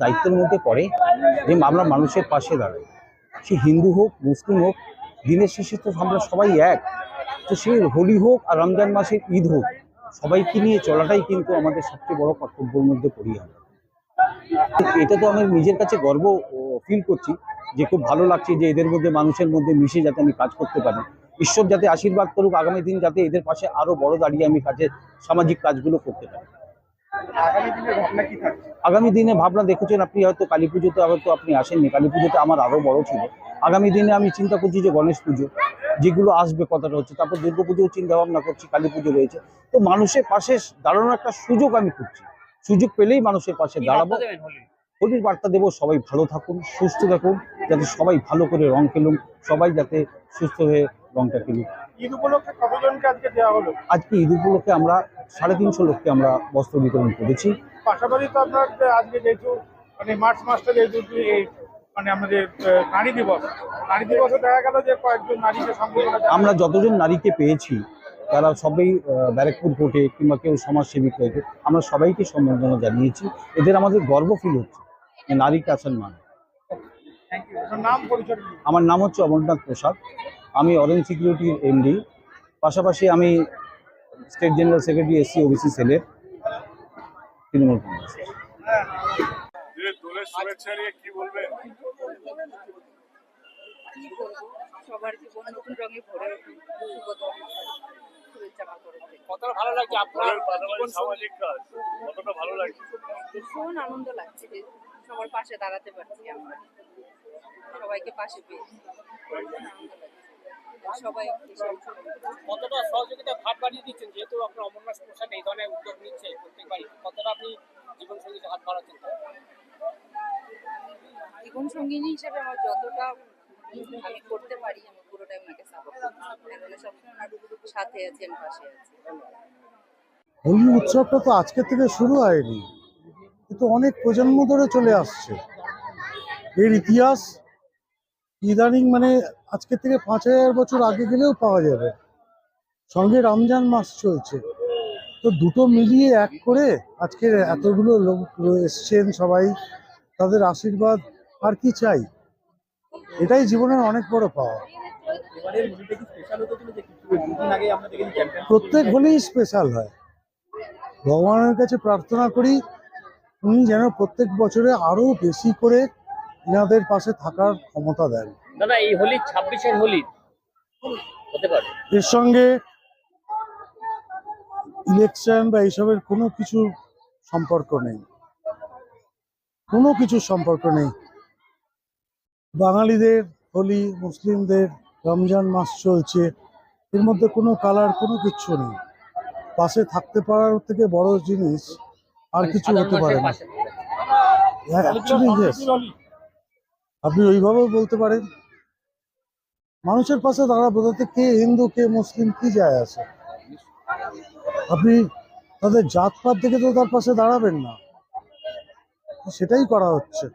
দায়িত্বের মধ্যে পড়ে যে আমরা মানুষের পাশে দাঁড়াই সে হিন্দু হোক, মুসলিম হোক, দিনের শেষে তো আমরা সবাই এক। তো সে হোলি হোক আর রমজান মাসের ঈদ হোক, সবাইকে নিয়ে চলাটাই কিন্তু আমাদের সবচেয়ে বড় কর্তব্যের মধ্যে পড়ি আমরা। এটা তো আমি নিজের কাছে গর্ব ফিল করছি যে খুব ভালো লাগছে যে এদের মধ্যে, মানুষের মধ্যে মিশে যাতে আমি কাজ করতে পারি। ঈশ্বর যাতে আশীর্বাদ করুক, আগামী দিন যাতে এদের পাশে আরও বড় দাঁড়িয়ে আমি কাজের সামাজিক কাজগুলো করতে পারি। আগামী দিনে ভাবনা কি থাকছে? আগামী দিনে ভাবনা দেখেছেন আপনি হয়তো কালী পুজোতে হয়তো আপনি আসেননি। কালী পুজোতে আমার আরও বড় ছিল। আগামী দিনে আমি চিন্তা করছি যে গণেশ পুজো যেগুলো আসবে কথাটা হচ্ছে। তারপর দুর্গা পুজোও চিন্তা ভাবনা করছি কালী পুজো রয়েছে। তো মানুষের পাশে দাঁড়ানোর একটা সুযোগ আমি খুঁজছি। সুযোগ পেলেই মানুষের পাশে দাঁড়াবো। হোলির? বার্তা দেবো সবাই ভালো থাকুন সুস্থ থাকুন যাতে সবাই ভালো করে রং খেলুন সবাই যাতে সুস্থ হয়ে রংটা খেলুন ঈদ উপলক্ষে কতজনকে আজকে দেওয়া হলো? আজকে ঈদ উপলক্ষে আমরা সাড়ে তিনশো লোককে আমরা বস্ত্র বিতরণ করেছি। পাশাপাশি তো আপনার আজকে যেহেতু মানে মার্চ মাসটা যেহেতু মানে আমাদের নারী দিবস নারী দিবসে দেখা গেল যে কয়েকজন নারীকে আমরা যতজন নারীকে পেয়েছি তারা সবাই ব্যারাকপুর কোর্টে কিংবা কেউ সমাজসেবী হয়েছে আমরা সবাইকে সম্বর্ধনা জানিয়েছি। এদের আমাদের গর্ব ফিল হচ্ছে নারী। নারীকে আছেন মানে। আমার নাম হচ্ছে অমরনাথ প্রসাদ আমি অরেঞ্জ সিকিউরিটির এমডি পাশাপাশি আমি state general secretary SC OBC সেলের তৃণমূল কংগ্রেস। কতটা ভালো লাগছে আপনার সামাজিক কাজ কতটা ভালো লাগছে? ভীষণ আনন্দ লাগছে যে সবার পাশে দাঁড়াতে পারছি আমরা। সবাইকে পাশে আনন্দ লাগছে। সবাই। কতটা সহযোগিতা ভাগ বাড়িয়ে দিচ্ছেন? যেহেতু আপনার অমরনাথ প্রসাদ এই ধরনের উদ্যোগ নিচ্ছে প্রত্যেকবারই কতটা আপনি জীবন সঙ্গীতে হাত বাড়াচ্ছেন? জীবন সঙ্গিনী হিসেবে আমার যতটা আমি করতে পারি আমি পুরোটাই ওনাকে সাপোর্ট করছি সবসময় ওনার সাথে আছেন পাশে আছি। হোলি উৎসবটা তো আজকে থেকে শুরু হয়নি কিন্তু অনেক প্রজন্ম ধরে চলে আসছে। এর ইতিহাস ইদানিং মানে আজকে থেকে পাঁচ হাজার বছর আগে গেলেও পাওয়া যাবে। সঙ্গে রমজান মাস চলছে। তো দুটো মিলিয়ে এক করে আজকে এতগুলো লোক এসছেন সবাই। তাদের আশীর্বাদ আর কি চাই? এটাই জীবনের অনেক বড় পাওয়া। প্রত্যেক হলেই স্পেশাল হয়। ভগবানের কাছে প্রার্থনা করি উনি যেন প্রত্যেক বছরে আরও বেশি করে এনাদের পাশে থাকার ক্ষমতা দেন। দাদা এই হোলি ছাব্বিশের হোলি হতে পারে। এর সঙ্গে ইলেকশন বা এইসবের কোনো কিছু সম্পর্ক নেই। কোনো কিছু সম্পর্ক নেই। বাঙালিদের হোলি মুসলিমদের রমজান মাস চলছে এর মধ্যে কোনো কালার কোনো কিচ্ছু নেই। পাশে থাকতে পারার থেকে বড় জিনিস আর কিছু হতে পারে না। অ্যাকচুয়ালি ইয়েস আপনি ওইভাবেও বলতে পারেন? মানুষের পাশে দাঁড়াবো তাতে কে হিন্দু, কে মুসলিম, কি যায় আছে? আপনি তাদের জাতপাত দেখে তো তার পাশে দাঁড়াবেন না। সেটাই করা হচ্ছে।